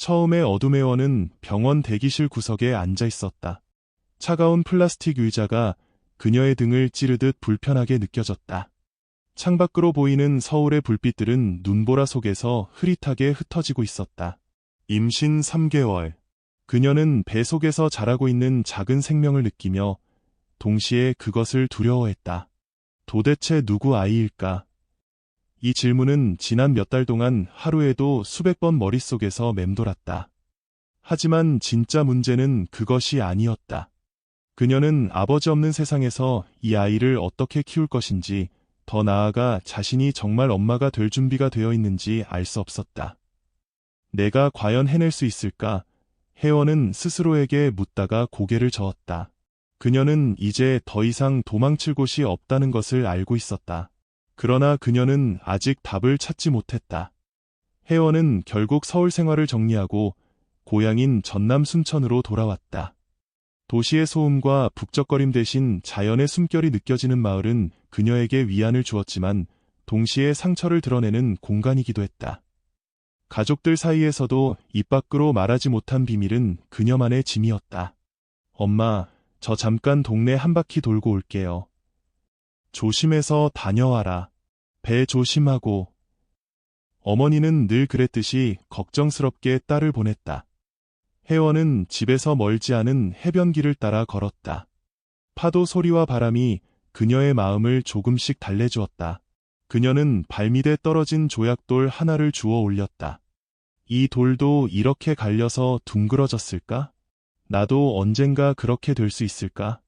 처음에 어둠의원은 병원 대기실 구석에 앉아 있었다. 차가운 플라스틱 의자가 그녀의 등을 찌르듯 불편하게 느껴졌다. 창밖으로 보이는 서울의 불빛들은 눈보라 속에서 흐릿하게 흩어지고 있었다. 임신 3개월. 그녀는 배 속에서 자라고 있는 작은 생명을 느끼며 동시에 그것을 두려워했다. 도대체 누구 아이일까? 이 질문은 지난 몇 달 동안 하루에도 수백 번 머릿속에서 맴돌았다. 하지만 진짜 문제는 그것이 아니었다. 그녀는 아버지 없는 세상에서 이 아이를 어떻게 키울 것인지, 더 나아가 자신이 정말 엄마가 될 준비가 되어 있는지 알 수 없었다. 내가 과연 해낼 수 있을까? 혜원은 스스로에게 묻다가 고개를 저었다. 그녀는 이제 더 이상 도망칠 곳이 없다는 것을 알고 있었다. 그러나 그녀는 아직 답을 찾지 못했다. 혜원은 결국 서울 생활을 정리하고 고향인 전남 순천으로 돌아왔다. 도시의 소음과 북적거림 대신 자연의 숨결이 느껴지는 마을은 그녀에게 위안을 주었지만 동시에 상처를 드러내는 공간이기도 했다. 가족들 사이에서도 입 밖으로 말하지 못한 비밀은 그녀만의 짐이었다. 엄마, 저 잠깐 동네 한 바퀴 돌고 올게요. 조심해서 다녀와라. 배 조심하고. 어머니는 늘 그랬듯이 걱정스럽게 딸을 보냈다. 혜원은 집에서 멀지 않은 해변길을 따라 걸었다. 파도 소리와 바람이 그녀의 마음을 조금씩 달래주었다. 그녀는 발밑에 떨어진 조약돌 하나를 주워 올렸다. 이 돌도 이렇게 갈려서 둥그러졌을까? 나도 언젠가 그렇게 될 수 있을까?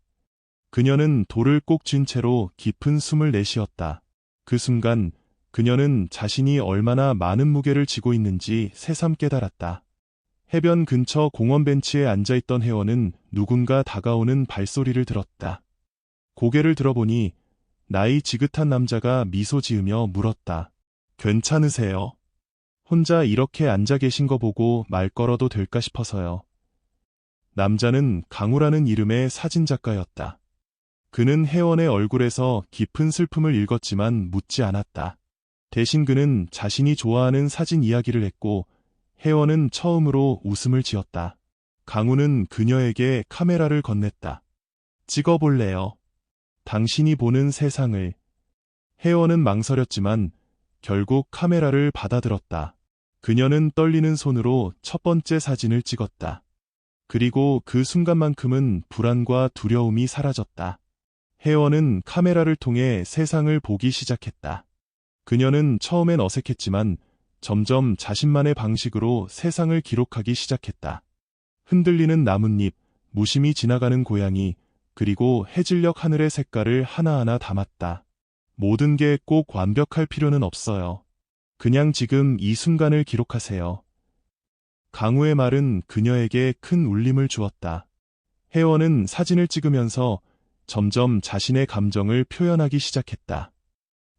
그녀는 돌을 꼭 쥔 채로 깊은 숨을 내쉬었다. 그 순간 그녀는 자신이 얼마나 많은 무게를 지고 있는지 새삼 깨달았다. 해변 근처 공원 벤치에 앉아있던 혜원은 누군가 다가오는 발소리를 들었다. 고개를 들어보니 나이 지긋한 남자가 미소 지으며 물었다. 괜찮으세요? 혼자 이렇게 앉아 계신 거 보고 말 걸어도 될까 싶어서요. 남자는 강우라는 이름의 사진작가였다. 그는 혜원의 얼굴에서 깊은 슬픔을 읽었지만 묻지 않았다. 대신 그는 자신이 좋아하는 사진 이야기를 했고 혜원은 처음으로 웃음을 지었다. 강우는 그녀에게 카메라를 건넸다. 찍어볼래요? 당신이 보는 세상을. 혜원은 망설였지만 결국 카메라를 받아들었다. 그녀는 떨리는 손으로 첫 번째 사진을 찍었다. 그리고 그 순간만큼은 불안과 두려움이 사라졌다. 혜원은 카메라를 통해 세상을 보기 시작했다. 그녀는 처음엔 어색했지만 점점 자신만의 방식으로 세상을 기록하기 시작했다. 흔들리는 나뭇잎, 무심히 지나가는 고양이, 그리고 해질녘 하늘의 색깔을 하나하나 담았다. 모든 게 꼭 완벽할 필요는 없어요. 그냥 지금 이 순간을 기록하세요. 강우의 말은 그녀에게 큰 울림을 주었다. 혜원은 사진을 찍으면서 점점 자신의 감정을 표현하기 시작했다.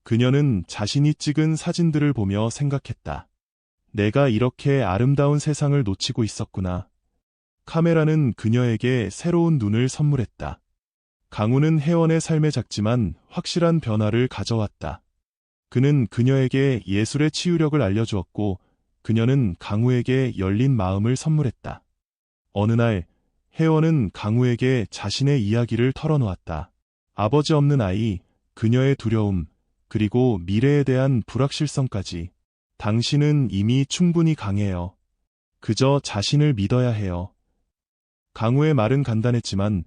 그녀는 자신이 찍은 사진들을 보며 생각했다. 내가 이렇게 아름다운 세상을 놓치고 있었구나. 카메라는 그녀에게 새로운 눈을 선물했다. 강우는 혜원의 삶에 작지만 확실한 변화를 가져왔다. 그는 그녀에게 예술의 치유력을 알려주었고 그녀는 강우에게 열린 마음을 선물했다. 어느 날 혜원은 강우에게 자신의 이야기를 털어놓았다. 아버지 없는 아이, 그녀의 두려움, 그리고 미래에 대한 불확실성까지. 당신은 이미 충분히 강해요. 그저 자신을 믿어야 해요. 강우의 말은 간단했지만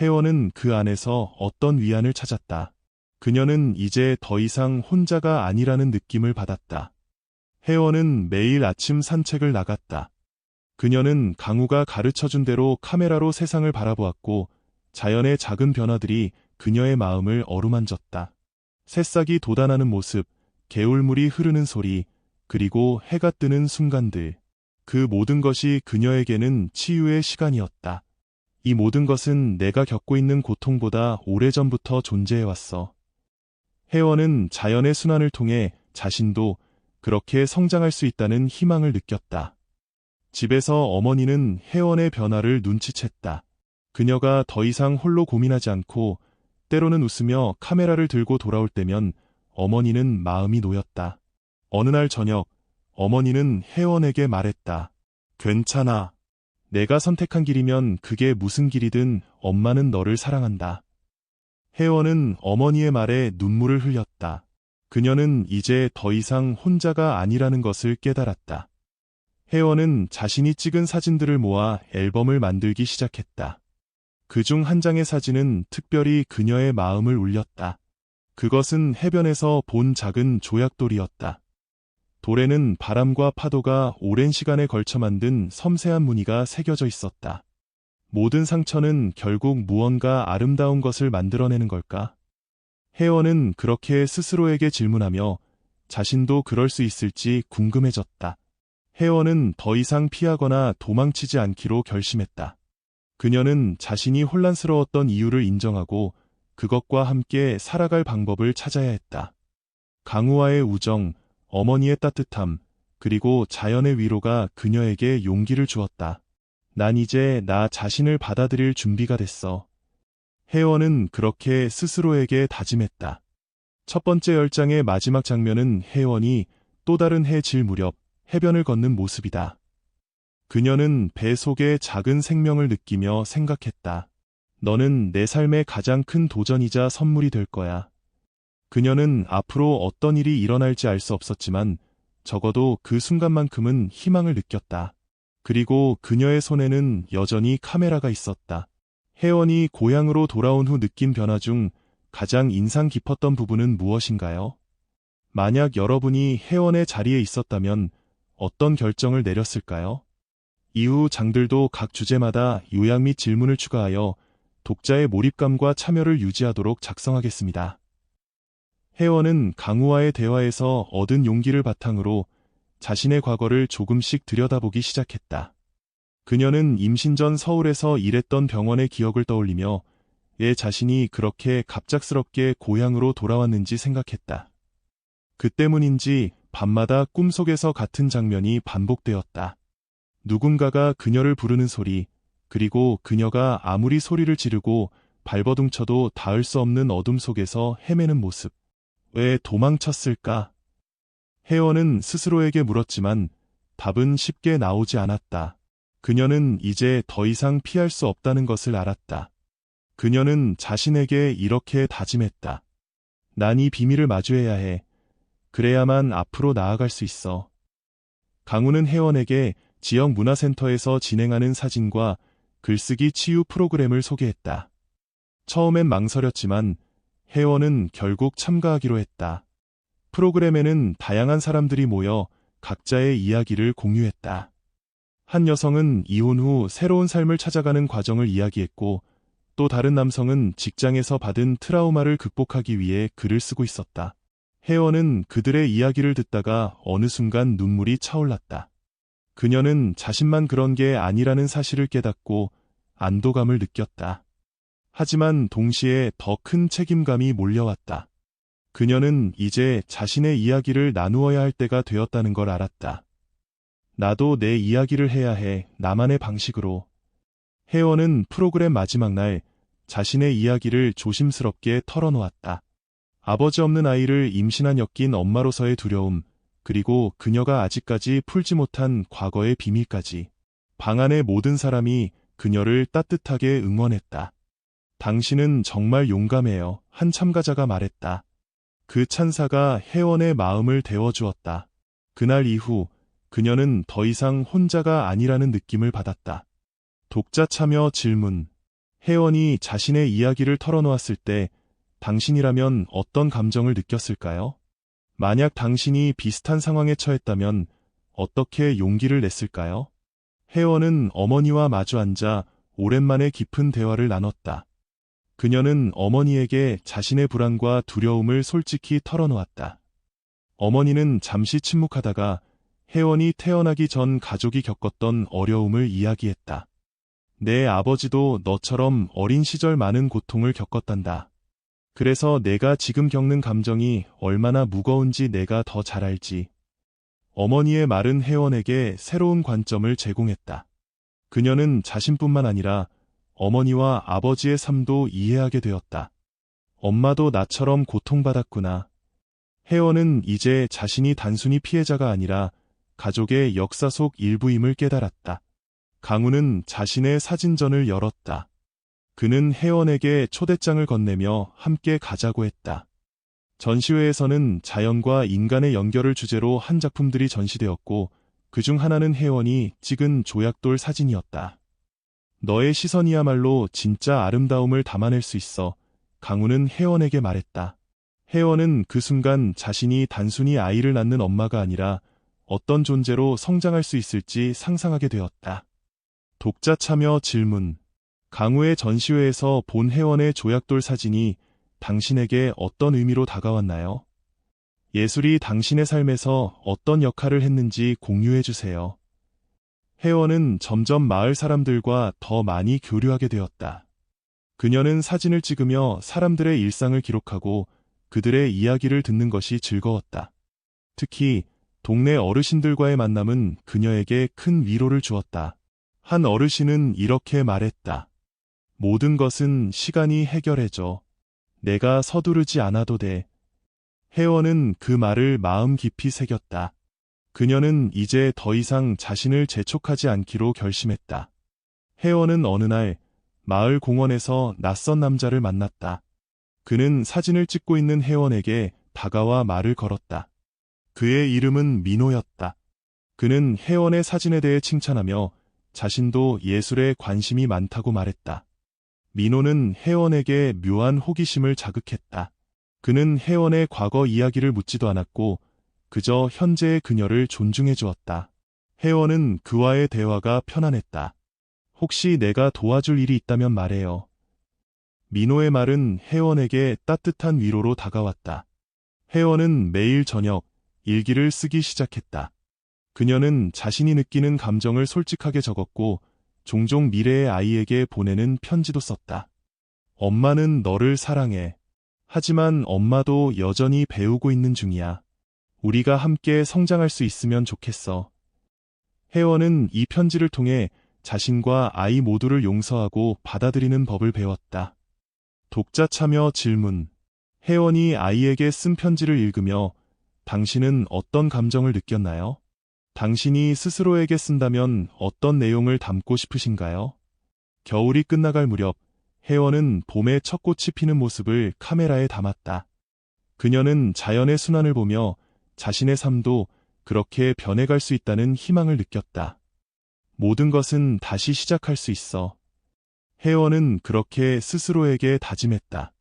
혜원은 그 안에서 어떤 위안을 찾았다. 그녀는 이제 더 이상 혼자가 아니라는 느낌을 받았다. 혜원은 매일 아침 산책을 나갔다. 그녀는 강우가 가르쳐준 대로 카메라로 세상을 바라보았고 자연의 작은 변화들이 그녀의 마음을 어루만졌다. 새싹이 돋아나는 모습, 개울물이 흐르는 소리, 그리고 해가 뜨는 순간들. 그 모든 것이 그녀에게는 치유의 시간이었다. 이 모든 것은 내가 겪고 있는 고통보다 오래전부터 존재해왔어. 혜원은 자연의 순환을 통해 자신도 그렇게 성장할 수 있다는 희망을 느꼈다. 집에서 어머니는 혜원의 변화를 눈치챘다. 그녀가 더 이상 홀로 고민하지 않고 때로는 웃으며 카메라를 들고 돌아올 때면 어머니는 마음이 놓였다. 어느 날 저녁 어머니는 혜원에게 말했다. 괜찮아. 내가 선택한 길이면 그게 무슨 길이든 엄마는 너를 사랑한다. 혜원은 어머니의 말에 눈물을 흘렸다. 그녀는 이제 더 이상 혼자가 아니라는 것을 깨달았다. 혜원은 자신이 찍은 사진들을 모아 앨범을 만들기 시작했다. 그 중 한 장의 사진은 특별히 그녀의 마음을 울렸다. 그것은 해변에서 본 작은 조약돌이었다. 돌에는 바람과 파도가 오랜 시간에 걸쳐 만든 섬세한 무늬가 새겨져 있었다. 모든 상처는 결국 무언가 아름다운 것을 만들어내는 걸까? 혜원은 그렇게 스스로에게 질문하며 자신도 그럴 수 있을지 궁금해졌다. 혜원은 더 이상 피하거나 도망치지 않기로 결심했다. 그녀는 자신이 혼란스러웠던 이유를 인정하고 그것과 함께 살아갈 방법을 찾아야 했다. 강우와의 우정, 어머니의 따뜻함, 그리고 자연의 위로가 그녀에게 용기를 주었다. 난 이제 나 자신을 받아들일 준비가 됐어. 혜원은 그렇게 스스로에게 다짐했다. 첫 번째 열장의 마지막 장면은 혜원이 또 다른 해 질 무렵 해변을 걷는 모습이다. 그녀는 배 속에 작은 생명을 느끼며 생각했다. 너는 내 삶의 가장 큰 도전이자 선물이 될 거야. 그녀는 앞으로 어떤 일이 일어날지 알 수 없었지만 적어도 그 순간만큼은 희망을 느꼈다. 그리고 그녀의 손에는 여전히 카메라가 있었다. 혜원이 고향으로 돌아온 후 느낀 변화 중 가장 인상 깊었던 부분은 무엇인가요? 만약 여러분이 혜원의 자리에 있었다면 어떤 결정을 내렸을까요? 이후 장들도 각 주제마다 요약 및 질문을 추가하여 독자의 몰입감과 참여를 유지하도록 작성하겠습니다. 혜원은 강우와의 대화에서 얻은 용기를 바탕으로 자신의 과거를 조금씩 들여다보기 시작했다. 그녀는 임신 전 서울에서 일했던 병원의 기억을 떠올리며 애 자신이 그렇게 갑작스럽게 고향으로 돌아왔는지 생각했다. 그 때문인지 밤마다 꿈속에서 같은 장면이 반복되었다. 누군가가 그녀를 부르는 소리, 그리고 그녀가 아무리 소리를 지르고 발버둥 쳐도 닿을 수 없는 어둠 속에서 헤매는 모습. 왜 도망쳤을까? 혜원은 스스로에게 물었지만 답은 쉽게 나오지 않았다. 그녀는 이제 더 이상 피할 수 없다는 것을 알았다. 그녀는 자신에게 이렇게 다짐했다. 난 이 비밀을 마주해야 해. 그래야만 앞으로 나아갈 수 있어. 강우는 혜원에게 지역 문화센터에서 진행하는 사진과 글쓰기 치유 프로그램을 소개했다. 처음엔 망설였지만 혜원은 결국 참가하기로 했다. 프로그램에는 다양한 사람들이 모여 각자의 이야기를 공유했다. 한 여성은 이혼 후 새로운 삶을 찾아가는 과정을 이야기했고 또 다른 남성은 직장에서 받은 트라우마를 극복하기 위해 글을 쓰고 있었다. 혜원은 그들의 이야기를 듣다가 어느 순간 눈물이 차올랐다. 그녀는 자신만 그런 게 아니라는 사실을 깨닫고 안도감을 느꼈다. 하지만 동시에 더 큰 책임감이 몰려왔다. 그녀는 이제 자신의 이야기를 나누어야 할 때가 되었다는 걸 알았다. 나도 내 이야기를 해야 해, 나만의 방식으로. 혜원은 프로그램 마지막 날 자신의 이야기를 조심스럽게 털어놓았다. 아버지 없는 아이를 임신한 엮인 엄마로서의 두려움, 그리고 그녀가 아직까지 풀지 못한 과거의 비밀까지. 방 안의 모든 사람이 그녀를 따뜻하게 응원했다. 당신은 정말 용감해요. 한 참가자가 말했다. 그 찬사가 혜원의 마음을 데워주었다. 그날 이후 그녀는 더 이상 혼자가 아니라는 느낌을 받았다. 독자 참여 질문. 혜원이 자신의 이야기를 털어놓았을 때 당신이라면 어떤 감정을 느꼈을까요? 만약 당신이 비슷한 상황에 처했다면 어떻게 용기를 냈을까요? 혜원은 어머니와 마주 앉아 오랜만에 깊은 대화를 나눴다. 그녀는 어머니에게 자신의 불안과 두려움을 솔직히 털어놓았다. 어머니는 잠시 침묵하다가 혜원이 태어나기 전 가족이 겪었던 어려움을 이야기했다. 내 아버지도 너처럼 어린 시절 많은 고통을 겪었단다. 그래서 내가 지금 겪는 감정이 얼마나 무거운지 내가 더 잘 알지. 어머니의 말은 혜원에게 새로운 관점을 제공했다. 그녀는 자신뿐만 아니라 어머니와 아버지의 삶도 이해하게 되었다. 엄마도 나처럼 고통받았구나. 혜원은 이제 자신이 단순히 피해자가 아니라 가족의 역사 속 일부임을 깨달았다. 강우는 자신의 사진전을 열었다. 그는 혜원에게 초대장을 건네며 함께 가자고 했다. 전시회에서는 자연과 인간의 연결을 주제로 한 작품들이 전시되었고, 그 중 하나는 혜원이 찍은 조약돌 사진이었다. 너의 시선이야말로 진짜 아름다움을 담아낼 수 있어. 강우는 혜원에게 말했다. 혜원은 그 순간 자신이 단순히 아이를 낳는 엄마가 아니라 어떤 존재로 성장할 수 있을지 상상하게 되었다. 독자 참여 질문. 강우의 전시회에서 본 혜원의 조약돌 사진이 당신에게 어떤 의미로 다가왔나요? 예술이 당신의 삶에서 어떤 역할을 했는지 공유해 주세요. 혜원은 점점 마을 사람들과 더 많이 교류하게 되었다. 그녀는 사진을 찍으며 사람들의 일상을 기록하고 그들의 이야기를 듣는 것이 즐거웠다. 특히 동네 어르신들과의 만남은 그녀에게 큰 위로를 주었다. 한 어르신은 이렇게 말했다. 모든 것은 시간이 해결해줘. 내가 서두르지 않아도 돼. 혜원은 그 말을 마음 깊이 새겼다. 그녀는 이제 더 이상 자신을 재촉하지 않기로 결심했다. 혜원은 어느 날 마을 공원에서 낯선 남자를 만났다. 그는 사진을 찍고 있는 혜원에게 다가와 말을 걸었다. 그의 이름은 민호였다. 그는 혜원의 사진에 대해 칭찬하며 자신도 예술에 관심이 많다고 말했다. 민호는 혜원에게 묘한 호기심을 자극했다. 그는 혜원의 과거 이야기를 묻지도 않았고 그저 현재의 그녀를 존중해 주었다. 혜원은 그와의 대화가 편안했다. 혹시 내가 도와줄 일이 있다면 말해요. 민호의 말은 혜원에게 따뜻한 위로로 다가왔다. 혜원은 매일 저녁 일기를 쓰기 시작했다. 그녀는 자신이 느끼는 감정을 솔직하게 적었고 종종 미래의 아이에게 보내는 편지도 썼다. 엄마는 너를 사랑해. 하지만 엄마도 여전히 배우고 있는 중이야. 우리가 함께 성장할 수 있으면 좋겠어. 혜원은 이 편지를 통해 자신과 아이 모두를 용서하고 받아들이는 법을 배웠다. 독자 참여 질문. 혜원이 아이에게 쓴 편지를 읽으며 당신은 어떤 감정을 느꼈나요? 당신이 스스로에게 쓴다면 어떤 내용을 담고 싶으신가요? 겨울이 끝나갈 무렵 혜원은 봄에 첫 꽃이 피는 모습을 카메라에 담았다. 그녀는 자연의 순환을 보며 자신의 삶도 그렇게 변해갈 수 있다는 희망을 느꼈다. 모든 것은 다시 시작할 수 있어. 혜원은 그렇게 스스로에게 다짐했다.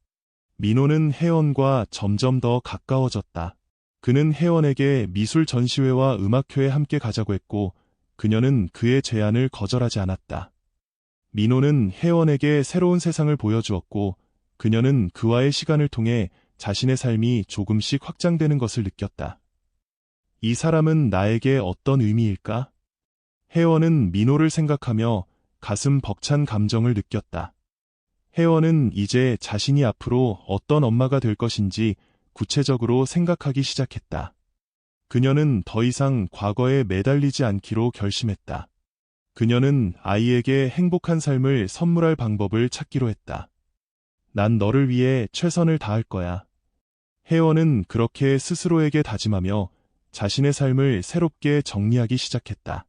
민호는 혜원과 점점 더 가까워졌다. 그는 혜원에게 미술 전시회와 음악회에 함께 가자고 했고, 그녀는 그의 제안을 거절하지 않았다. 민호는 혜원에게 새로운 세상을 보여주었고, 그녀는 그와의 시간을 통해 자신의 삶이 조금씩 확장되는 것을 느꼈다. 이 사람은 나에게 어떤 의미일까? 혜원은 민호를 생각하며 가슴 벅찬 감정을 느꼈다. 혜원은 이제 자신이 앞으로 어떤 엄마가 될 것인지 구체적으로 생각하기 시작했다. 그녀는 더 이상 과거에 매달리지 않기로 결심했다. 그녀는 아이에게 행복한 삶을 선물할 방법을 찾기로 했다. 난 너를 위해 최선을 다할 거야. 혜원은 그렇게 스스로에게 다짐하며 자신의 삶을 새롭게 정리하기 시작했다.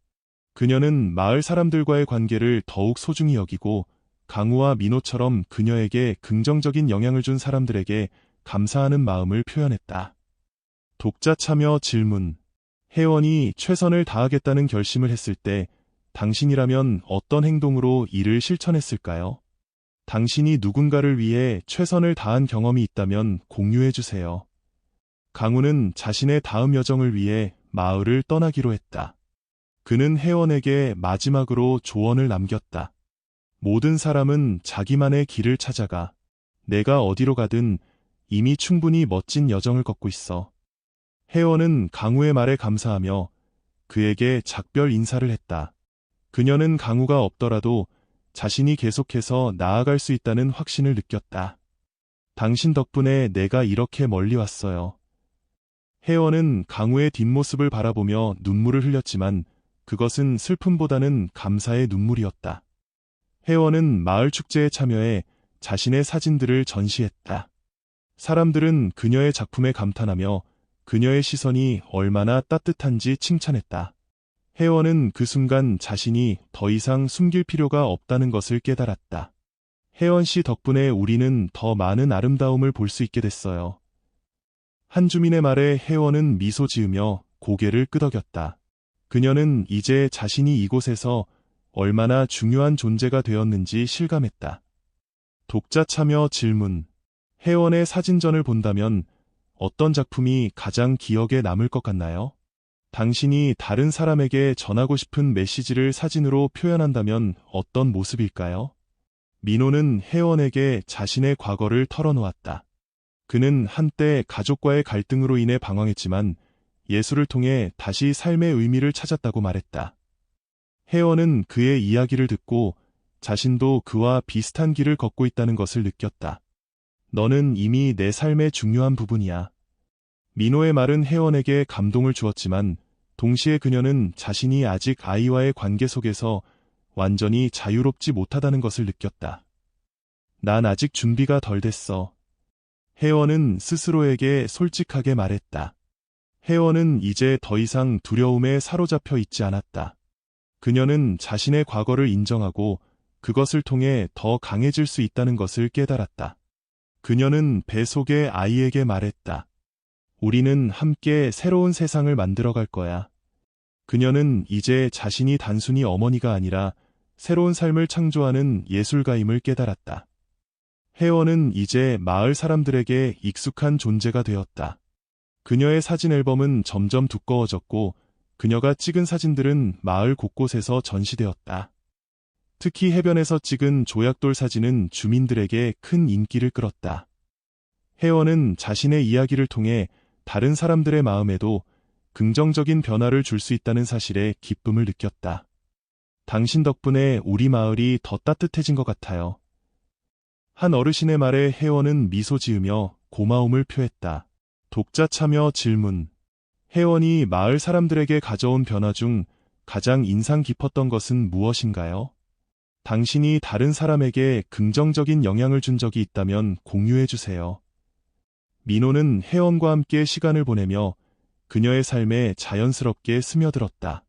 그녀는 마을 사람들과의 관계를 더욱 소중히 여기고 강우와 민호처럼 그녀에게 긍정적인 영향을 준 사람들에게 감사하는 마음을 표현했다. 독자 참여 질문. 혜원이 최선을 다하겠다는 결심을 했을 때 당신이라면 어떤 행동으로 이를 실천했을까요? 당신이 누군가를 위해 최선을 다한 경험이 있다면 공유해 주세요. 강우는 자신의 다음 여정을 위해 마을을 떠나기로 했다. 그는 혜원에게 마지막으로 조언을 남겼다. 모든 사람은 자기만의 길을 찾아가. 내가 어디로 가든 이미 충분히 멋진 여정을 걷고 있어. 혜원은 강우의 말에 감사하며 그에게 작별 인사를 했다. 그녀는 강우가 없더라도 자신이 계속해서 나아갈 수 있다는 확신을 느꼈다. 당신 덕분에 내가 이렇게 멀리 왔어요. 혜원은 강우의 뒷모습을 바라보며 눈물을 흘렸지만 그것은 슬픔보다는 감사의 눈물이었다. 혜원은 마을 축제에 참여해 자신의 사진들을 전시했다. 사람들은 그녀의 작품에 감탄하며 그녀의 시선이 얼마나 따뜻한지 칭찬했다. 혜원은 그 순간 자신이 더 이상 숨길 필요가 없다는 것을 깨달았다. 혜원 씨 덕분에 우리는 더 많은 아름다움을 볼 수 있게 됐어요. 한주민의 말에 혜원은 미소 지으며 고개를 끄덕였다. 그녀는 이제 자신이 이곳에서 얼마나 중요한 존재가 되었는지 실감했다. 독자 참여 질문. 혜원의 사진전을 본다면 어떤 작품이 가장 기억에 남을 것 같나요? 당신이 다른 사람에게 전하고 싶은 메시지를 사진으로 표현한다면 어떤 모습일까요? 민호는 혜원에게 자신의 과거를 털어놓았다. 그는 한때 가족과의 갈등으로 인해 방황했지만 예술을 통해 다시 삶의 의미를 찾았다고 말했다. 혜원은 그의 이야기를 듣고 자신도 그와 비슷한 길을 걷고 있다는 것을 느꼈다. 너는 이미 내 삶의 중요한 부분이야. 민호의 말은 혜원에게 감동을 주었지만 동시에 그녀는 자신이 아직 아이와의 관계 속에서 완전히 자유롭지 못하다는 것을 느꼈다. 난 아직 준비가 덜 됐어. 혜원은 스스로에게 솔직하게 말했다. 혜원은 이제 더 이상 두려움에 사로잡혀 있지 않았다. 그녀는 자신의 과거를 인정하고 그것을 통해 더 강해질 수 있다는 것을 깨달았다. 그녀는 배 속의 아이에게 말했다. 우리는 함께 새로운 세상을 만들어갈 거야. 그녀는 이제 자신이 단순히 어머니가 아니라 새로운 삶을 창조하는 예술가임을 깨달았다. 혜원은 이제 마을 사람들에게 익숙한 존재가 되었다. 그녀의 사진 앨범은 점점 두꺼워졌고 그녀가 찍은 사진들은 마을 곳곳에서 전시되었다. 특히 해변에서 찍은 조약돌 사진은 주민들에게 큰 인기를 끌었다. 혜원은 자신의 이야기를 통해 다른 사람들의 마음에도 긍정적인 변화를 줄 수 있다는 사실에 기쁨을 느꼈다. 당신 덕분에 우리 마을이 더 따뜻해진 것 같아요. 한 어르신의 말에 혜원은 미소 지으며 고마움을 표했다. 독자 참여 질문. 혜원이 마을 사람들에게 가져온 변화 중 가장 인상 깊었던 것은 무엇인가요? 당신이 다른 사람에게 긍정적인 영향을 준 적이 있다면 공유해 주세요. 민호는 혜원과 함께 시간을 보내며 그녀의 삶에 자연스럽게 스며들었다.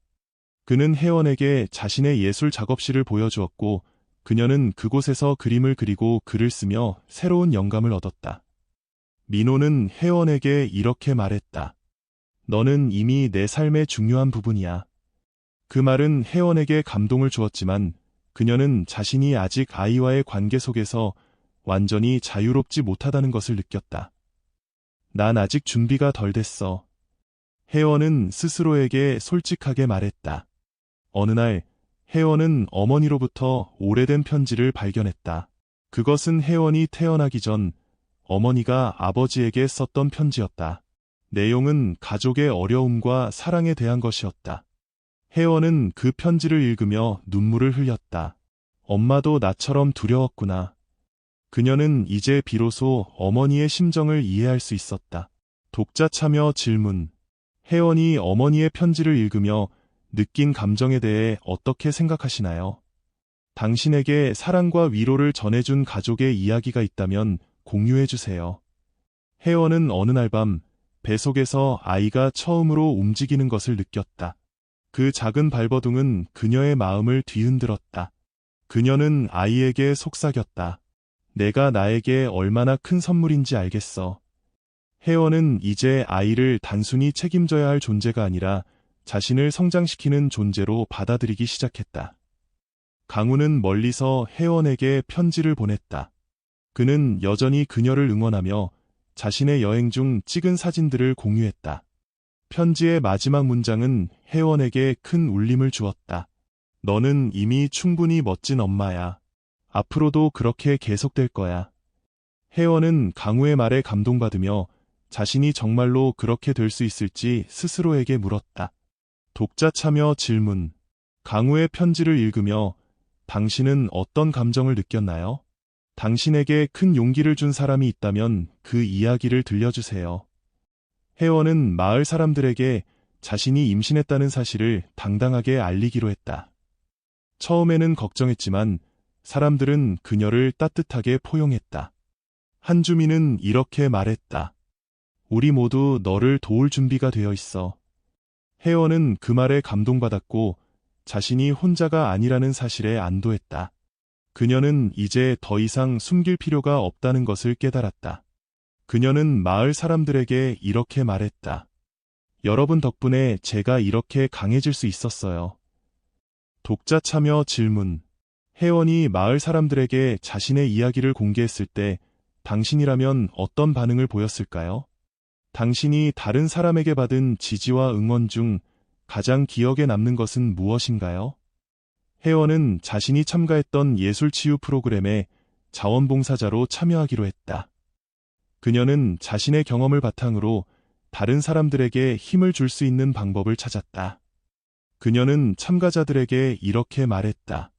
그는 혜원에게 자신의 예술 작업실을 보여주었고 그녀는 그곳에서 그림을 그리고 글을 쓰며 새로운 영감을 얻었다. 민호는 혜원에게 이렇게 말했다. 너는 이미 내 삶의 중요한 부분이야. 그 말은 혜원에게 감동을 주었지만 그녀는 자신이 아직 아이와의 관계 속에서 완전히 자유롭지 못하다는 것을 느꼈다. 난 아직 준비가 덜 됐어. 혜원은 스스로에게 솔직하게 말했다. 어느 날 혜원은 어머니로부터 오래된 편지를 발견했다. 그것은 혜원이 태어나기 전 어머니가 아버지에게 썼던 편지였다. 내용은 가족의 어려움과 사랑에 대한 것이었다. 혜원은 그 편지를 읽으며 눈물을 흘렸다. 엄마도 나처럼 두려웠구나. 그녀는 이제 비로소 어머니의 심정을 이해할 수 있었다. 독자 참여 질문. 혜원이 어머니의 편지를 읽으며 느낀 감정에 대해 어떻게 생각하시나요? 당신에게 사랑과 위로를 전해준 가족의 이야기가 있다면 공유해 주세요. 혜원은 어느 날 밤 배 속에서 아이가 처음으로 움직이는 것을 느꼈다. 그 작은 발버둥은 그녀의 마음을 뒤흔들었다. 그녀는 아이에게 속삭였다. 내가 나에게 얼마나 큰 선물인지 알겠어. 혜원은 이제 아이를 단순히 책임져야 할 존재가 아니라 자신을 성장시키는 존재로 받아들이기 시작했다. 강우는 멀리서 혜원에게 편지를 보냈다. 그는 여전히 그녀를 응원하며 자신의 여행 중 찍은 사진들을 공유했다. 편지의 마지막 문장은 혜원에게 큰 울림을 주었다. 너는 이미 충분히 멋진 엄마야. 앞으로도 그렇게 계속될 거야. 혜원은 강우의 말에 감동받으며 자신이 정말로 그렇게 될 수 있을지 스스로에게 물었다. 독자 참여 질문. 강우의 편지를 읽으며 당신은 어떤 감정을 느꼈나요? 당신에게 큰 용기를 준 사람이 있다면 그 이야기를 들려주세요. 혜원은 마을 사람들에게 자신이 임신했다는 사실을 당당하게 알리기로 했다. 처음에는 걱정했지만 사람들은 그녀를 따뜻하게 포용했다. 한 주민은 이렇게 말했다. 우리 모두 너를 도울 준비가 되어 있어. 혜원은 그 말에 감동받았고 자신이 혼자가 아니라는 사실에 안도했다. 그녀는 이제 더 이상 숨길 필요가 없다는 것을 깨달았다. 그녀는 마을 사람들에게 이렇게 말했다. 여러분 덕분에 제가 이렇게 강해질 수 있었어요. 독자 참여 질문. 혜원이 마을 사람들에게 자신의 이야기를 공개했을 때 당신이라면 어떤 반응을 보였을까요? 당신이 다른 사람에게 받은 지지와 응원 중 가장 기억에 남는 것은 무엇인가요? 혜원은 자신이 참가했던 예술 치유 프로그램에 자원봉사자로 참여하기로 했다. 그녀는 자신의 경험을 바탕으로 다른 사람들에게 힘을 줄 수 있는 방법을 찾았다. 그녀는 참가자들에게 이렇게 말했다.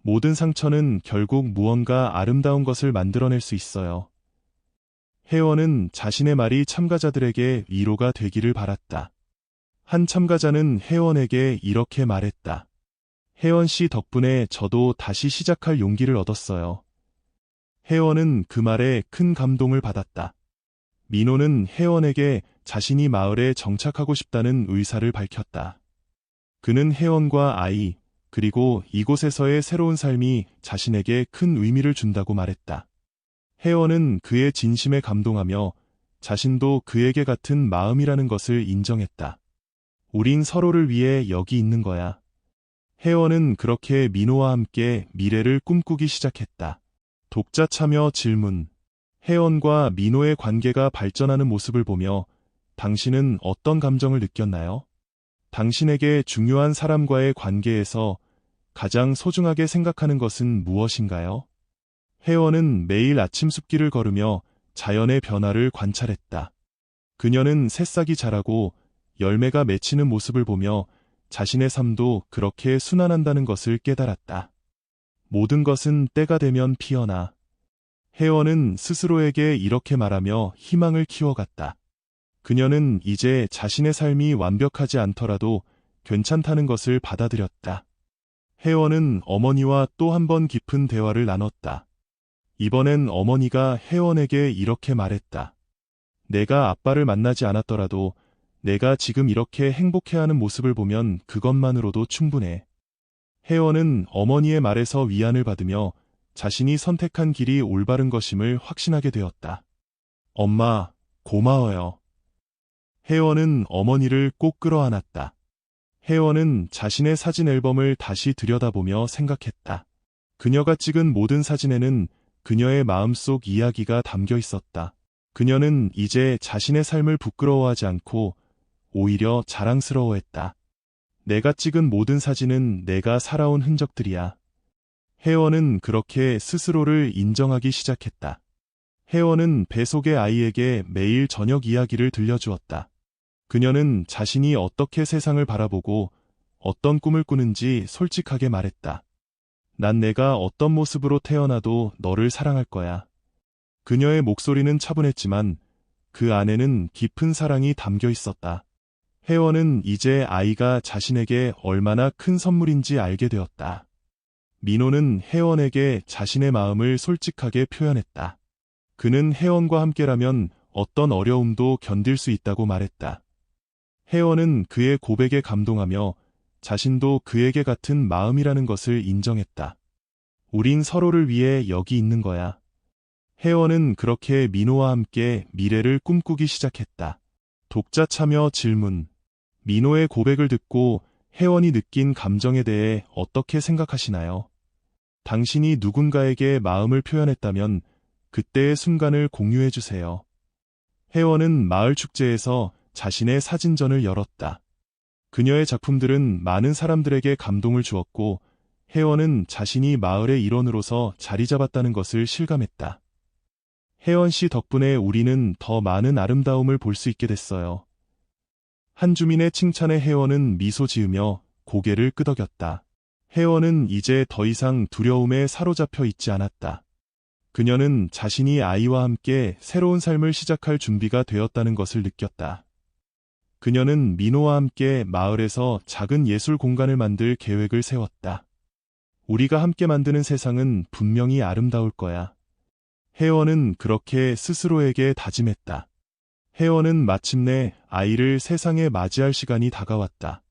모든 상처는 결국 무언가 아름다운 것을 만들어낼 수 있어요. 혜원은 자신의 말이 참가자들에게 위로가 되기를 바랐다. 한 참가자는 혜원에게 이렇게 말했다. 혜원 씨 덕분에 저도 다시 시작할 용기를 얻었어요. 혜원은 그 말에 큰 감동을 받았다. 민호는 혜원에게 자신이 마을에 정착하고 싶다는 의사를 밝혔다. 그는 혜원과 아이, 그리고 이곳에서의 새로운 삶이 자신에게 큰 의미를 준다고 말했다. 혜원은 그의 진심에 감동하며 자신도 그에게 같은 마음이라는 것을 인정했다. 우린 서로를 위해 여기 있는 거야. 혜원은 그렇게 민호와 함께 미래를 꿈꾸기 시작했다. 독자 참여 질문. 혜원과 민호의 관계가 발전하는 모습을 보며 당신은 어떤 감정을 느꼈나요? 당신에게 중요한 사람과의 관계에서 가장 소중하게 생각하는 것은 무엇인가요? 혜원은 매일 아침 숲길을 걸으며 자연의 변화를 관찰했다. 그녀는 새싹이 자라고 열매가 맺히는 모습을 보며 자신의 삶도 그렇게 순환한다는 것을 깨달았다. 모든 것은 때가 되면 피어나. 혜원은 스스로에게 이렇게 말하며 희망을 키워갔다. 그녀는 이제 자신의 삶이 완벽하지 않더라도 괜찮다는 것을 받아들였다. 혜원은 어머니와 또 한 번 깊은 대화를 나눴다. 이번엔 어머니가 혜원에게 이렇게 말했다. 내가 아빠를 만나지 않았더라도 내가 지금 이렇게 행복해하는 모습을 보면 그것만으로도 충분해. 혜원은 어머니의 말에서 위안을 받으며 자신이 선택한 길이 올바른 것임을 확신하게 되었다. 엄마, 고마워요. 혜원은 어머니를 꼭 끌어안았다. 혜원은 자신의 사진 앨범을 다시 들여다보며 생각했다. 그녀가 찍은 모든 사진에는 그녀의 마음속 이야기가 담겨 있었다. 그녀는 이제 자신의 삶을 부끄러워하지 않고 오히려 자랑스러워했다. 내가 찍은 모든 사진은 내가 살아온 흔적들이야. 혜원은 그렇게 스스로를 인정하기 시작했다. 혜원은 배 속의 아이에게 매일 저녁 이야기를 들려주었다. 그녀는 자신이 어떻게 세상을 바라보고 어떤 꿈을 꾸는지 솔직하게 말했다. 난 내가 어떤 모습으로 태어나도 너를 사랑할 거야. 그녀의 목소리는 차분했지만 그 안에는 깊은 사랑이 담겨 있었다. 혜원은 이제 아이가 자신에게 얼마나 큰 선물인지 알게 되었다. 민호는 혜원에게 자신의 마음을 솔직하게 표현했다. 그는 혜원과 함께라면 어떤 어려움도 견딜 수 있다고 말했다. 혜원은 그의 고백에 감동하며 자신도 그에게 같은 마음이라는 것을 인정했다. 우린 서로를 위해 여기 있는 거야. 혜원은 그렇게 민호와 함께 미래를 꿈꾸기 시작했다. 독자 참여 질문. 민호의 고백을 듣고 혜원이 느낀 감정에 대해 어떻게 생각하시나요? 당신이 누군가에게 마음을 표현했다면 그때의 순간을 공유해 주세요. 혜원은 마을 축제에서 자신의 사진전을 열었다. 그녀의 작품들은 많은 사람들에게 감동을 주었고 혜원은 자신이 마을의 일원으로서 자리 잡았다는 것을 실감했다. 혜원 씨 덕분에 우리는 더 많은 아름다움을 볼 수 있게 됐어요. 한 주민의 칭찬에 혜원은 미소 지으며 고개를 끄덕였다. 혜원은 이제 더 이상 두려움에 사로잡혀 있지 않았다. 그녀는 자신이 아이와 함께 새로운 삶을 시작할 준비가 되었다는 것을 느꼈다. 그녀는 민호와 함께 마을에서 작은 예술 공간을 만들 계획을 세웠다. 우리가 함께 만드는 세상은 분명히 아름다울 거야. 혜원은 그렇게 스스로에게 다짐했다. 혜원은 마침내 아이를 세상에 맞이할 시간이 다가왔다.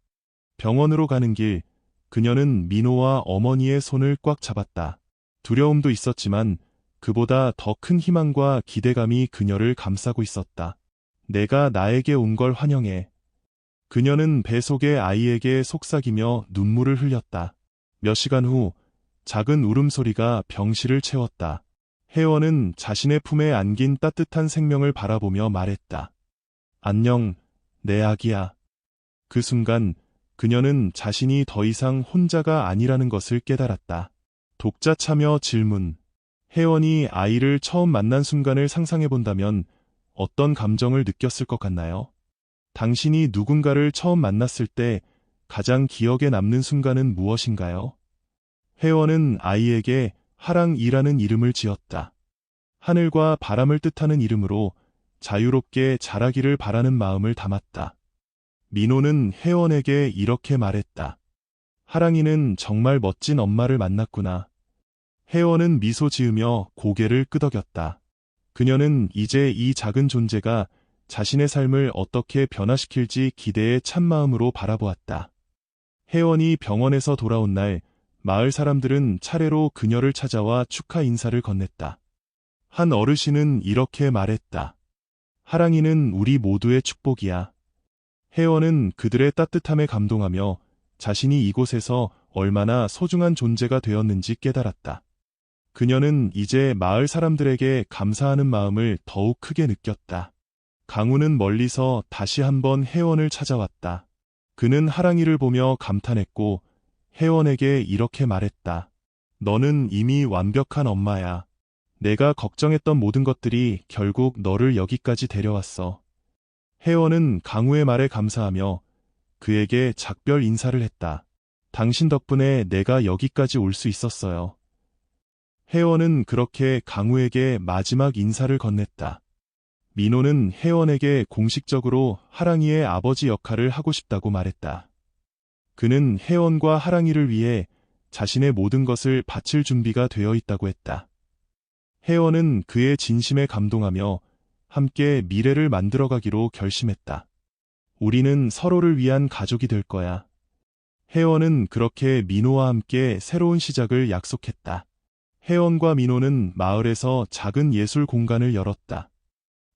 병원으로 가는 길, 그녀는 민호와 어머니의 손을 꽉 잡았다. 두려움도 있었지만 그보다 더 큰 희망과 기대감이 그녀를 감싸고 있었다. 내가 나에게 온 걸 환영해. 그녀는 배 속의 아이에게 속삭이며 눈물을 흘렸다. 몇 시간 후 작은 울음소리가 병실을 채웠다. 혜원은 자신의 품에 안긴 따뜻한 생명을 바라보며 말했다. 안녕, 내 아기야. 그 순간 그녀는 자신이 더 이상 혼자가 아니라는 것을 깨달았다. 독자 참여 질문. 혜원이 아이를 처음 만난 순간을 상상해 본다면 어떤 감정을 느꼈을 것 같나요? 당신이 누군가를 처음 만났을 때 가장 기억에 남는 순간은 무엇인가요? 혜원은 아이에게 하랑이라는 이름을 지었다. 하늘과 바람을 뜻하는 이름으로 자유롭게 자라기를 바라는 마음을 담았다. 민호는 혜원에게 이렇게 말했다. 하랑이는 정말 멋진 엄마를 만났구나. 혜원은 미소 지으며 고개를 끄덕였다. 그녀는 이제 이 작은 존재가 자신의 삶을 어떻게 변화시킬지 기대에 찬 마음으로 바라보았다. 혜원이 병원에서 돌아온 날 마을 사람들은 차례로 그녀를 찾아와 축하 인사를 건넸다. 한 어르신은 이렇게 말했다. 하랑이는 우리 모두의 축복이야. 혜원은 그들의 따뜻함에 감동하며 자신이 이곳에서 얼마나 소중한 존재가 되었는지 깨달았다. 그녀는 이제 마을 사람들에게 감사하는 마음을 더욱 크게 느꼈다. 강우는 멀리서 다시 한번 혜원을 찾아왔다. 그는 하랑이를 보며 감탄했고 혜원에게 이렇게 말했다. 너는 이미 완벽한 엄마야. 내가 걱정했던 모든 것들이 결국 너를 여기까지 데려왔어. 혜원은 강우의 말에 감사하며 그에게 작별 인사를 했다. 당신 덕분에 내가 여기까지 올 수 있었어요. 혜원은 그렇게 강우에게 마지막 인사를 건넸다. 민호는 혜원에게 공식적으로 하랑이의 아버지 역할을 하고 싶다고 말했다. 그는 혜원과 하랑이를 위해 자신의 모든 것을 바칠 준비가 되어 있다고 했다. 혜원은 그의 진심에 감동하며 함께 미래를 만들어가기로 결심했다. 우리는 서로를 위한 가족이 될 거야. 혜원은 그렇게 민호와 함께 새로운 시작을 약속했다. 혜원과 민호는 마을에서 작은 예술 공간을 열었다.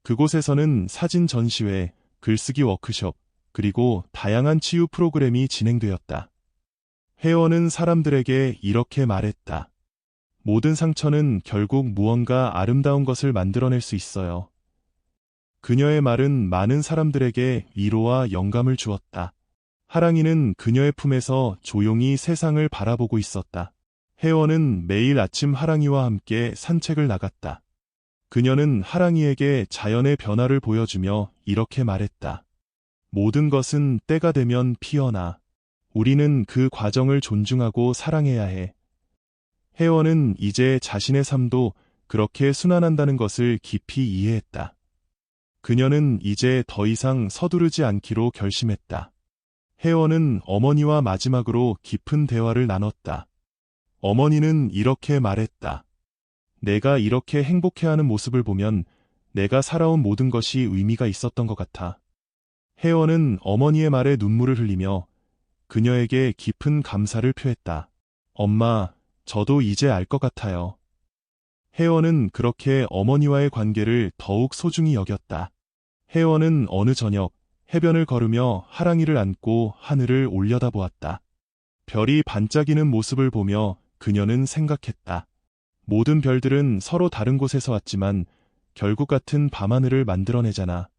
그곳에서는 사진 전시회, 글쓰기 워크숍, 그리고 다양한 치유 프로그램이 진행되었다. 혜원은 사람들에게 이렇게 말했다. 모든 상처는 결국 무언가 아름다운 것을 만들어낼 수 있어요. 그녀의 말은 많은 사람들에게 위로와 영감을 주었다. 하랑이는 그녀의 품에서 조용히 세상을 바라보고 있었다. 혜원은 매일 아침 하랑이와 함께 산책을 나갔다. 그녀는 하랑이에게 자연의 변화를 보여주며 이렇게 말했다. 모든 것은 때가 되면 피어나. 우리는 그 과정을 존중하고 사랑해야 해. 혜원은 이제 자신의 삶도 그렇게 순환한다는 것을 깊이 이해했다. 그녀는 이제 더 이상 서두르지 않기로 결심했다. 혜원은 어머니와 마지막으로 깊은 대화를 나눴다. 어머니는 이렇게 말했다. 내가 이렇게 행복해하는 모습을 보면 내가 살아온 모든 것이 의미가 있었던 것 같아. 혜원은 어머니의 말에 눈물을 흘리며 그녀에게 깊은 감사를 표했다. 엄마, 저도 이제 알 것 같아요. 혜원은 그렇게 어머니와의 관계를 더욱 소중히 여겼다. 혜원은 어느 저녁 해변을 걸으며 하랑이를 안고 하늘을 올려다보았다. 별이 반짝이는 모습을 보며 그녀는 생각했다. 모든 별들은 서로 다른 곳에서 왔지만 결국 같은 밤하늘을 만들어내잖아.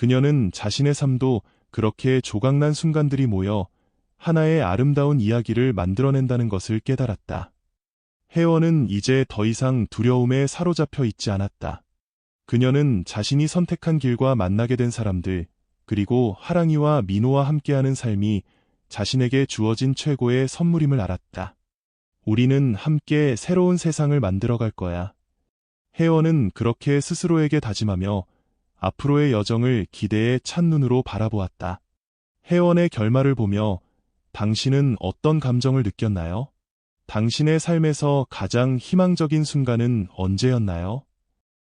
그녀는 자신의 삶도 그렇게 조각난 순간들이 모여 하나의 아름다운 이야기를 만들어낸다는 것을 깨달았다. 혜원은 이제 더 이상 두려움에 사로잡혀 있지 않았다. 그녀는 자신이 선택한 길과 만나게 된 사람들, 그리고 하랑이와 민호와 함께하는 삶이 자신에게 주어진 최고의 선물임을 알았다. 우리는 함께 새로운 세상을 만들어갈 거야. 혜원은 그렇게 스스로에게 다짐하며 앞으로의 여정을 기대에 찬 눈으로 바라보았다. 혜원의 결말을 보며 당신은 어떤 감정을 느꼈나요? 당신의 삶에서 가장 희망적인 순간은 언제였나요?